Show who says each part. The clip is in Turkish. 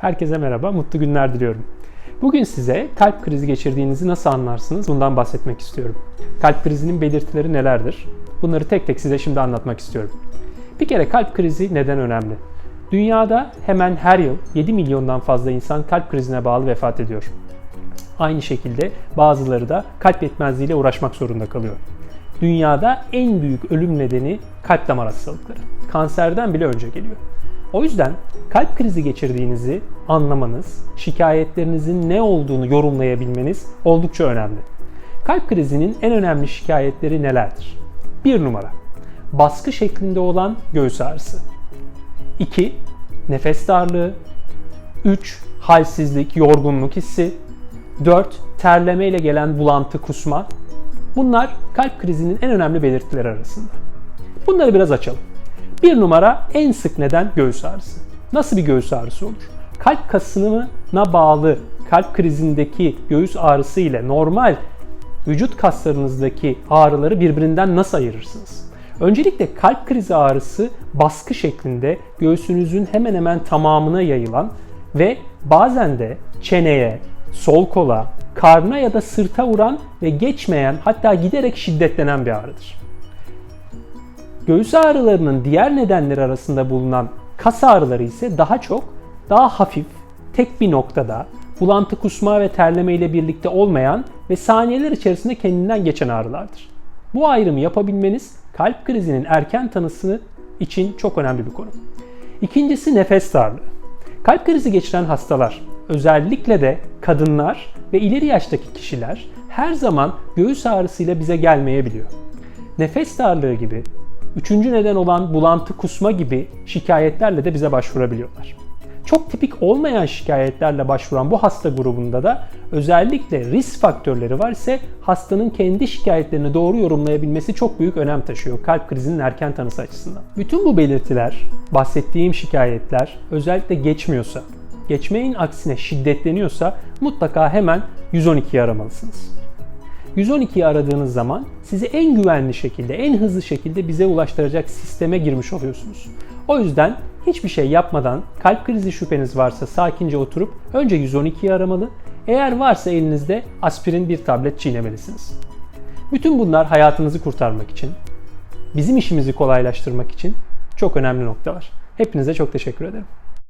Speaker 1: Herkese merhaba, mutlu günler diliyorum. Bugün size kalp krizi geçirdiğinizi nasıl anlarsınız bundan bahsetmek istiyorum. Kalp krizinin belirtileri nelerdir? Bunları tek tek size şimdi anlatmak istiyorum. Bir kere kalp krizi neden önemli? Dünyada hemen her yıl 7 milyondan fazla insan kalp krizine bağlı vefat ediyor. Aynı şekilde bazıları da kalp yetmezliğiyle uğraşmak zorunda kalıyor. Dünyada en büyük ölüm nedeni kalp damar hastalıkları. Kanserden bile önce geliyor. O yüzden kalp krizi geçirdiğinizi anlamanız, şikayetlerinizin ne olduğunu yorumlayabilmeniz oldukça önemli. Kalp krizinin en önemli şikayetleri nelerdir? 1 numara. Baskı şeklinde olan göğüs ağrısı. 2. Nefes darlığı. 3. Halsizlik, yorgunluk hissi. 4. Terleme ile gelen bulantı, kusma. Bunlar kalp krizinin en önemli belirtileri arasında. Bunları biraz açalım. Bir numara en sık neden göğüs ağrısı. Nasıl bir göğüs ağrısı olur? Kalp kasına bağlı kalp krizindeki göğüs ağrısı ile normal vücut kaslarınızdaki ağrıları birbirinden nasıl ayırırsınız? Öncelikle kalp krizi ağrısı baskı şeklinde göğsünüzün hemen hemen tamamına yayılan ve bazen de çeneye, sol kola, karna ya da sırta vuran ve geçmeyen hatta giderek şiddetlenen bir ağrıdır. Göğüs ağrılarının diğer nedenleri arasında bulunan kas ağrıları ise daha çok daha hafif, tek bir noktada bulantı, kusma ve terleme ile birlikte olmayan ve saniyeler içerisinde kendinden geçen ağrılardır. Bu ayrımı yapabilmeniz kalp krizinin erken tanısı için çok önemli bir konu. İkincisi nefes darlığı. Kalp krizi geçiren hastalar, özellikle de kadınlar ve ileri yaştaki kişiler her zaman göğüs ağrısıyla bize gelmeyebiliyor. Nefes darlığı gibi Üçüncü neden olan bulantı kusma gibi şikayetlerle de bize başvurabiliyorlar. Çok tipik olmayan şikayetlerle başvuran bu hasta grubunda da özellikle risk faktörleri var ise hastanın kendi şikayetlerini doğru yorumlayabilmesi çok büyük önem taşıyor kalp krizinin erken tanısı açısından. Bütün bu belirtiler, bahsettiğim şikayetler özellikle geçmiyorsa, geçmeyin aksine şiddetleniyorsa mutlaka hemen 112'yi aramalısınız. 112'yi aradığınız zaman sizi en güvenli şekilde, en hızlı şekilde bize ulaştıracak sisteme girmiş oluyorsunuz. O yüzden hiçbir şey yapmadan kalp krizi şüpheniz varsa sakince oturup önce 112'yi aramalı. Eğer varsa elinizde aspirin bir tablet çiğnemelisiniz. Bütün bunlar hayatınızı kurtarmak için, bizim işimizi kolaylaştırmak için çok önemli noktalar. Hepinize çok teşekkür ederim.